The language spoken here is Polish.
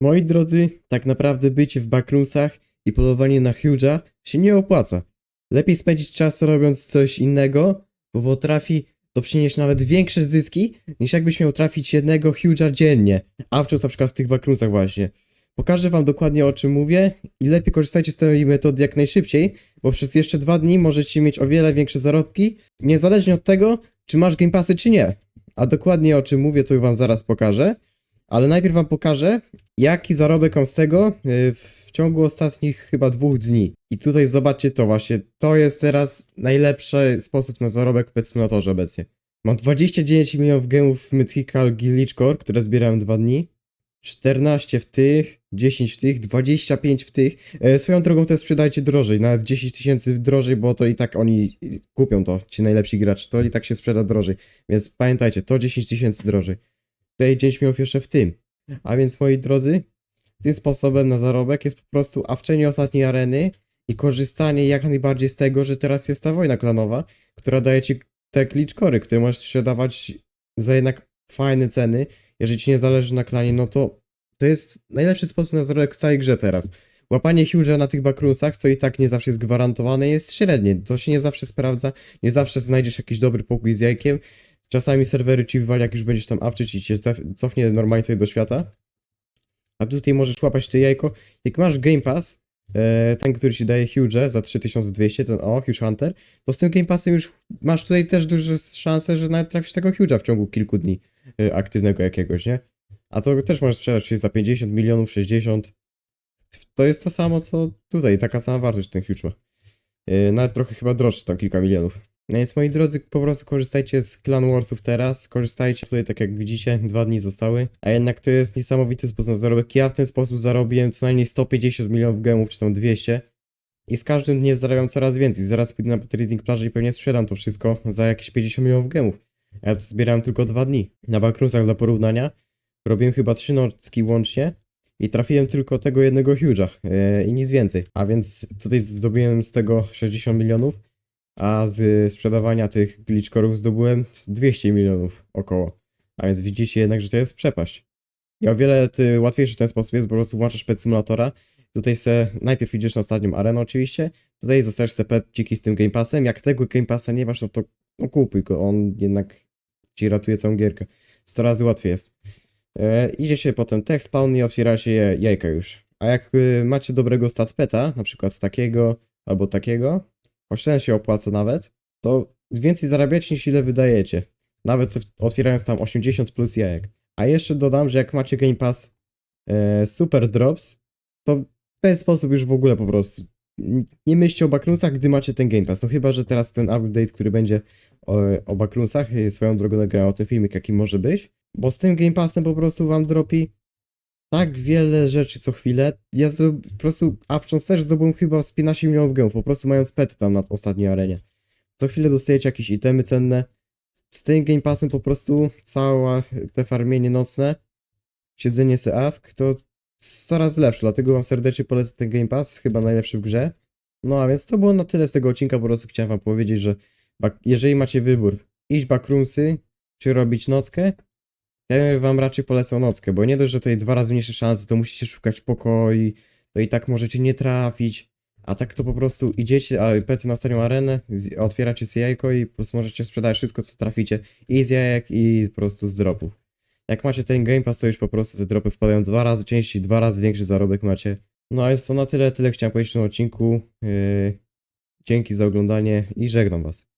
Moi drodzy, tak naprawdę bycie w backroomsach i polowanie na Huge'a się nie opłaca. Lepiej spędzić czas robiąc coś innego, bo potrafi to przynieść nawet większe zyski, niż jakbyś miał trafić jednego Huge'a dziennie, a wciąż na przykład w tych backroomsach właśnie. Pokażę wam dokładnie o czym mówię i lepiej korzystajcie z tej metody jak najszybciej, bo przez jeszcze dwa dni możecie mieć o wiele większe zarobki, niezależnie od tego, czy masz Game Passy czy nie. A dokładnie o czym mówię, to wam zaraz pokażę. Ale najpierw wam pokażę, jaki zarobek mam z tego y, w ciągu ostatnich chyba dwóch dni. I tutaj zobaczcie to właśnie. To jest teraz najlepszy sposób na zarobek w Pet obecnie. Mam 29 milionów gemów Mythical Glitch Core, które zbierałem dwa dni. 14 w tych, 10 w tych, 25 w tych. E, swoją drogą to sprzedajcie drożej, nawet 10 tysięcy drożej, bo to i tak oni kupią to, ci najlepsi gracze, to i tak się sprzeda drożej. Więc pamiętajcie, to 10 tysięcy drożej. Tutaj 10 milionów jeszcze w tym. A więc moi drodzy, tym sposobem na zarobek jest po prostu awczenie ostatniej areny i korzystanie jak najbardziej z tego, że teraz jest ta wojna klanowa, która daje ci te glitchkory, które możesz sprzedawać za jednak fajne ceny. Jeżeli ci nie zależy na klanie, no to to jest najlepszy sposób na zarobek w całej grze teraz. Łapanie Huge'a na tych backroomsach, co i tak nie zawsze jest gwarantowane, jest średnie. To się nie zawsze sprawdza, nie zawsze znajdziesz jakiś dobry pokój z jajkiem. Czasami serwery ci wywali, jak już będziesz tam awczyć i cię cofnie normalnie tutaj do świata. A tutaj możesz łapać te jajko. Jak masz Game Pass, e, ten, który ci daje Huge za 3200, ten o, Huge Hunter, to z tym Game Passem już masz tutaj też duże szanse, że nawet trafisz tego Huge'a w ciągu kilku dni e, aktywnego jakiegoś, nie? A to też możesz sprzedać się za 50 milionów, 60. To jest to samo, co tutaj, taka sama wartość ten Huge ma. E, nawet trochę chyba droższy, tam kilka milionów. No więc moi drodzy, po prostu korzystajcie z Clan Warsów teraz, korzystajcie tutaj, tak jak widzicie, dwa dni zostały, a jednak to jest niesamowity sposób na zarobek. Ja w ten sposób zarobiłem co najmniej 150 milionów gemów, czy tam 200 i z każdym dniem zarabiam coraz więcej. Zaraz pójdę na trading plaży i pewnie sprzedam to wszystko za jakieś 50 milionów gemów. Ja to zbierałem tylko dwa dni. Na backroomsach dla porównania robiłem chyba trzy nocki łącznie i trafiłem tylko tego jednego Huge'a yy, i nic więcej. A więc tutaj zdobyłem z tego 60 milionów a z sprzedawania tych glitchkorów zdobyłem z 200 milionów około. A więc widzicie jednak, że to jest przepaść. I o wiele ty łatwiejszy w ten sposób jest, po prostu włączasz pet simulatora. Tutaj se najpierw idziesz na stadium arenę oczywiście. Tutaj zostajesz se petciki z tym Game Passem. Jak tego Game Passa nie masz, no to no kupuj go. On jednak ci ratuje całą gierkę. 100 razy łatwiej jest. E, idzie się potem tech spawn i otwiera się jajka już. A jak y, macie dobrego statpeta, na przykład takiego albo takiego, choć ten się opłaca nawet, to więcej zarabiacie niż ile wydajecie. Nawet otwierając tam 80 plus jajek. A jeszcze dodam, że jak macie Game Pass e, Super Drops, to w ten sposób już w ogóle po prostu nie myślcie o backroomsach, gdy macie ten Game Pass. No chyba, że teraz ten update, który będzie o, o backroomsach, e, swoją drogą nagrałem o tym filmik, jaki może być. Bo z tym Game Passem po prostu wam dropi tak wiele rzeczy co chwilę. Ja zdob... po prostu, a wcząc też zdobyłem chyba z 15 milionów gemów, po prostu mając pet tam na ostatniej arenie. Co chwilę dostajecie jakieś itemy cenne. Z tym Game Passem po prostu cała te farmienie nocne, siedzenie se awk, to coraz lepsze, dlatego wam serdecznie polecę ten Game Pass, chyba najlepszy w grze. No a więc to było na tyle z tego odcinka, po prostu chciałem wam powiedzieć, że jeżeli macie wybór, iść backroomsy, czy robić nockę, ja wam raczej polecę nockę, bo nie dość, że tutaj dwa razy mniejsze szanse, to musicie szukać pokoi, to i tak możecie nie trafić. A tak to po prostu idziecie, a pety na stadion arenę, otwieracie sobie jajko i po prostu możecie sprzedać wszystko, co traficie. I z jajek, i po prostu z dropów. Jak macie ten Game Pass, to już po prostu te dropy wpadają dwa razy częściej, dwa razy większy zarobek macie. No a jest to na tyle, tyle chciałem powiedzieć w tym odcinku. Yy, dzięki za oglądanie i żegnam was.